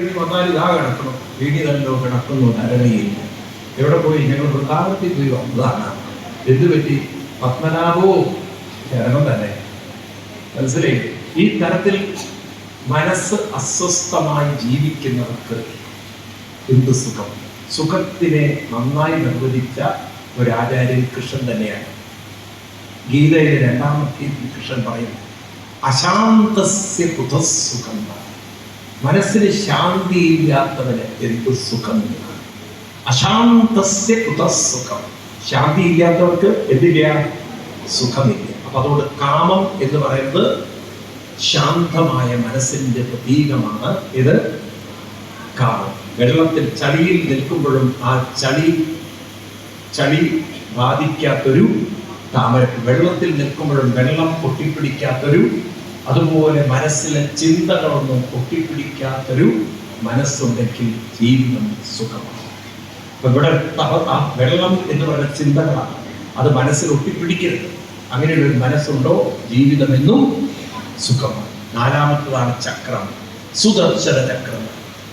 ഇനി വന്നാൽ ഇതാ കിടക്കണം. വീടി നല്ലോ കിടക്കുന്നു ധരണിയിൽ എവിടെ പോയി? ഞങ്ങൾ വൃന്ദാവനത്തിൽ പോയി വന്നതാണ്. എന്ത് പറ്റി? പത്മനാഭവും ശരണം തന്നെ. മനസ്സിലായി? ഈ തരത്തിൽ മനസ്സ് അസ്വസ്ഥമായി ജീവിക്കുന്നവർക്ക് എന്ത് സുഖം? സുഖത്തിനെ നന്നായി നിർവചിച്ച ഒരു ആചാര്യൻ കൃഷ്ണൻ തന്നെയാണ്. ഗീതയിലെ രണ്ടാമത്തെ കൃഷ്ണൻ പറയുന്നു അശാന്തസ്യ കുതസുഖം മനസ്സിന് ശാന്തിയില്ലാത്തവന് എന്ത് സുഖം? അശാന്തസ്യ കുതസുഖം ശാന്തി ഇല്ലാത്തവർക്ക് എന്തില്ല സുഖമില്ല. അപ്പൊ അതുകൊണ്ട് കാമം എന്ന് പറയുന്നത് ശാന്തമായ മനസ്സിന്റെ പ്രതീകമാണ്. ഇത് കാമം. വെള്ളത്തിൽ ചളിയിൽ നിൽക്കുമ്പോഴും ആ ചളി ചളി ബാധിക്കാത്തൊരു താമര. വെള്ളത്തിൽ നിൽക്കുമ്പോഴും വെള്ളം പൊട്ടിപ്പിടിക്കാത്തൊരു അതുപോലെ മനസ്സിലെ ചിന്തകളൊന്നും പൊട്ടിപ്പിടിക്കാത്തൊരു മനസ്സുണ്ടെങ്കിൽ ജീവിതം സുഖമാണ്. ഇവിടെ വെള്ളം എന്ന് പറയുന്ന ചിന്തകളാണ്. അത് മനസ്സിൽ ഒട്ടിപ്പിടിക്കരുത്. അങ്ങനെയുള്ള ഒരു മനസ്സുണ്ടോ? ജീവിതമെന്നും സുഖമാണ്. നാലാമത്തതാണ് ചക്രം. സുദർശന ചക്രം.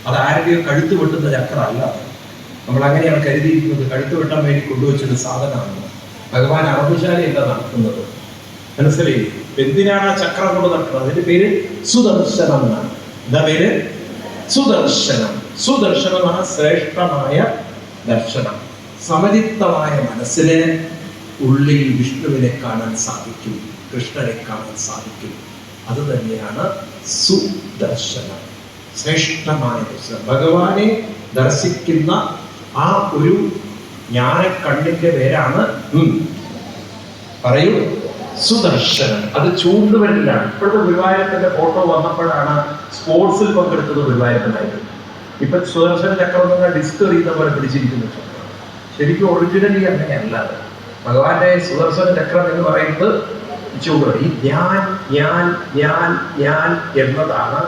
അത് ആരുടെയോ കഴുത്ത് വെട്ടുന്ന ചക്രമല്ല. നമ്മൾ അങ്ങനെയാണ് കരുതിയിരിക്കുന്നത് കഴുത്ത് വെട്ടാൻ വേണ്ടി കൊണ്ടുവച്ചൊരു സാധനമാണ്. ഭഗവാൻ അറബുശാലയല്ല നടത്തുന്നത്. മനസ്സിലായി? എന്തിനാണ് ആ ചക്രം കൊണ്ട് അതിന്റെ പേര് സുദർശനം എന്നാണ്. എന്താ പേര്? സുദർശനം. സുദർശനമാണ് ശ്രേഷ്ഠമായ ദർശനം. സമചിത്തമായ മനസ്സിന് ഉള്ളിൽ വിഷ്ണുവിനെ കാണാൻ സാധിക്കും കൃഷ്ണനെ കാണാൻ സാധിക്കും. അത് തന്നെയാണ് സുദർശനം. ശ്രേഷ്ഠമായ ദർശനം. ഭഗവാനെ ദർശിക്കുന്ന ആ ഒരു ജ്ഞാനക്കണ്ണിന്റെ പേരാണ് പറയൂ. സുദർശനം. അത് ചൂണ്ടുവരലാണ് ഇപ്പോഴത്തെ ഗുരുവായൂരപ്പന്റെ ഫോട്ടോ വന്നപ്പോഴാണ് സ്പോർട്സിൽ പങ്കെടുത്തത് ഗുരുവായൂരപ്പനായിട്ട് ഇപ്പൊ സുദർശന ചക്രം എന്ന ഡിസ്ക് എറിയുന്ന പോലെ പിടിച്ചിരിക്കുന്നു. ശരിക്കും ഒറിജിനലി അങ്ങനെയല്ല. ഭഗവാന്റെ സുദർശന ചക്രം എന്ന് പറയുന്നത് ചൂട് ഈ ഞാൻ ഞാൻ ഞാൻ ഞാൻ എന്നതാണ്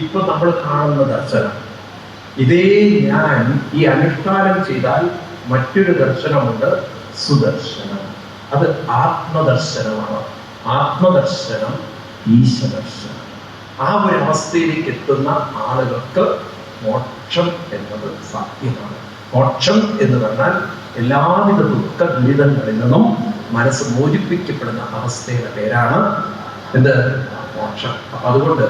ഇപ്പൊ നമ്മൾ കാണുന്ന ദർശനം. ഇതേ ഞാൻ ഈ അനുഷ്ഠാനം ചെയ്താൽ മറ്റൊരു ദർശനമുണ്ട് സുദർശനം. അത് ആത്മദർശനമാണ്. ആത്മദർശനം ഈശദർശനം ആ ഒരു അവസ്ഥയിലേക്ക് എത്തുന്ന ആളുകൾക്ക് മോക്ഷം എന്നത് സാധ്യമാണ്. മോക്ഷം എന്ന് പറഞ്ഞാൽ എല്ലാവിധ ദുഃഖ ദുരിതങ്ങളിൽ നിന്നും മനസ്സ് മോചിപ്പിക്കപ്പെടുന്ന അവസ്ഥയുടെ പേരാണ് എന്ത്? മോക്ഷം. അപ്പൊ അതുകൊണ്ട്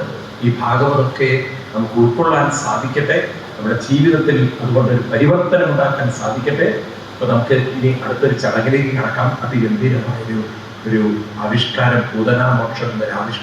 ഈ ഭാഗവതൊക്കെ നമുക്ക് ഉൾക്കൊള്ളാൻ സാധിക്കട്ടെ. നമ്മുടെ ജീവിതത്തിൽ അതുകൊണ്ട് ഒരു പരിവർത്തനം ഉണ്ടാക്കാൻ സാധിക്കട്ടെ. അപ്പൊ നമുക്ക് ഇനി അടുത്തൊരു ചടങ്ങിലേക്ക് കടക്കാം. അതിഗംഭീരമായ ഒരു ഒരു ആവിഷ്കാരം പൂതനാമോക്ഷം എന്നൊരു ആവിഷ്കാരം